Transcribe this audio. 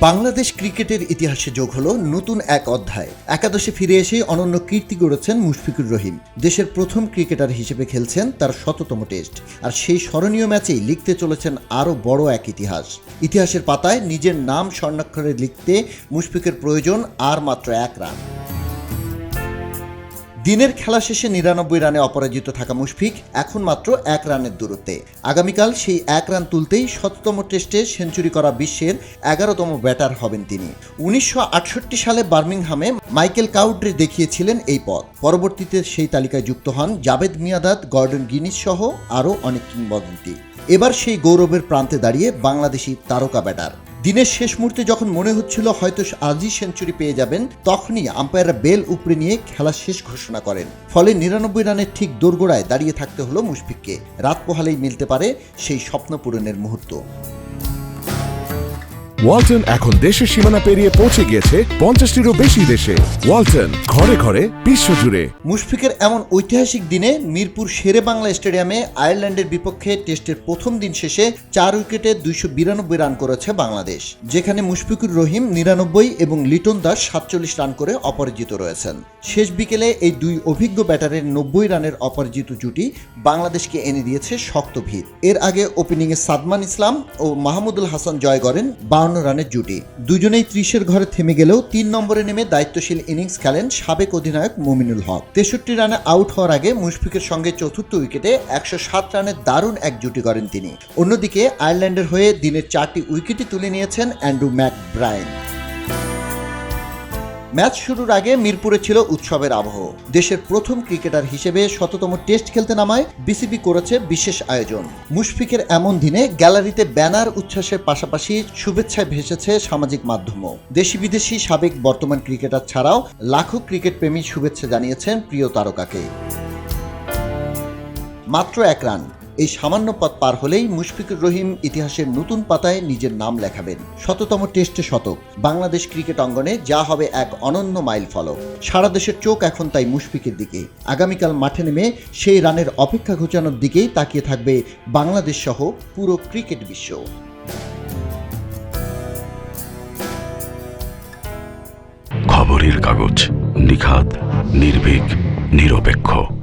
বাংলাদেশ ক্রিকেটের ইতিহাসে যোগ হলো নতুন এক অধ্যায়। একাদশে ফিরে এসে অনন্য কীর্তি গড়েছেন মুশফিকুর রহিম। দেশের প্রথম ক্রিকেটার হিসেবে খেলছেন তার শততম টেস্ট। আর সেই স্মরণীয় ম্যাচেই লিখতে চলেছেন আরও বড় এক ইতিহাস। ইতিহাসের পাতায় নিজের নাম স্বর্ণাক্ষরে লিখতে মুশফিকের প্রয়োজন আর মাত্র এক রান। দিনের খেলা শেষে নিরানব্বই রানে অপরাজিত থাকা মুশফিক এখন মাত্র এক রানের দূরত্বে। আগামীকাল সেই এক রান তুলতেই শততম টেস্টে সেঞ্চুরি করা বিশ্বের এগারোতম ব্যাটার হবেন তিনি। উনিশশো আটষট্টি সালে বার্মিংহামে মাইকেল কাউড্রে দেখিয়েছিলেন এই পথ পরবর্তীতে সেই তালিকায় যুক্ত হন জাভেদ মিয়াদাদ গর্ডন গিনিস সহ আরও অনেক কিংবদন্তি। এবার সেই গৌরবের প্রান্তে দাঁড়িয়ে বাংলাদেশি তারকা ব্যাটার। দিনের শেষ মুহূর্তে যখন মনে হচ্ছিল হয়তো আজই সেঞ্চুরি পেয়ে যাবেন, তখনই আম্পায়াররা বেল উপরে নিয়ে খেলা শেষ ঘোষণা করেন। ফলে নিরানব্বই রানের ঠিক দোরগোড়ায় দাঁড়িয়ে থাকতে হলো মুশফিককে। রাত পোহালেই মিলতে পারে সেই স্বপ্ন পূরণের মুহূর্ত। ওয়ালটন এখন দেশের সীমানা পেরিয়ে পৌঁছে গিয়েছে পঞ্চাশটিরও বেশি দেশে। ওয়ালটন, ঘরে ঘরে বিশ্বজুড়ে মুশফিকের এমন ঐতিহাসিক দিনে মিরপুর শেরে বাংলা স্টেডিয়ামে আয়ারল্যান্ডের বিপক্ষে টেস্টের প্রথম দিন শেষে চার উইকেটে দুইশো বিরানব্বই রান করেছে বাংলাদেশ। যেখানে মুশফিকুর রহিম নিরানব্বই এবং লিটন দাস সাতচল্লিশ রান করে অপরাজিত রয়েছেন। শেষ বিকেলে এই দুই অভিজ্ঞ ব্যাটারের নব্বই রানের অপরাজিত জুটি বাংলাদেশকে এনে দিয়েছে শক্ত ভিড়। এর আগে ওপেনিংয়ে সাদমান ইসলাম ও মাহমুদুল হাসান জয় করেন বাউন্ন রানের জুটি। দুজনেই ত্রিশের ঘরে থেমে গেলেও তিন নম্বরে নেমে দায়িত্বশীল ইনিংস খেলেন সাবেক অধিনায়ক মুমিনুল হক। তেষট্টি রানে আউট হওয়ার আগে মুশফিকের সঙ্গে চতুর্থ উইকেটে একশো সাত রানের দারুণ এক জুটি করেন তিনি। অন্যদিকে আয়ারল্যান্ডের হয়ে দিনের চারটি উইকেটই তুলে নিয়েছেন অ্যান্ড্রু ম্যাক ব্রায়ন ম্যাচ শুরুর আগে মিরপুরে ছিল উৎসবের আবহ। দেশের প্রথম ক্রিকেটার হিসেবে শততম টেস্ট খেলতে নামায় বিসিবি করেছে বিশেষ আয়োজন। মুশফিকের এমন দিনে গ্যালারিতে ব্যানার উচ্ছ্বাসের পাশাপাশি শুভেচ্ছায় ভেসেছে সামাজিক মাধ্যমও। দেশি বিদেশি সাবেক বর্তমান ক্রিকেটার ছাড়াও লাখো ক্রিকেট প্রেমী শুভেচ্ছা জানিয়েছেন প্রিয় তারকাকে। মাত্র এক রান। এই সামান্য পথ পার হলেই মুশফিকুর রহিম ইতিহাসের নতুন পাতায় নিজের নাম লেখাবেন। শততম টেস্টে শতক। বাংলাদেশ ক্রিকেট অঙ্গনে যা হবে এক অনন্য মাইল ফলক। সারা দেশের চোখ এখন তাই মুশফিকের দিকে। আগামীকাল মাঠে নেমে সেই রানের অপেক্ষা ঘোচানোর দিকেই তাকিয়ে থাকবে বাংলাদেশ সহ পুরো ক্রিকেট বিশ্ব। খবরের কাগজ নিখাত নির্ভীক, নিরপেক্ষ।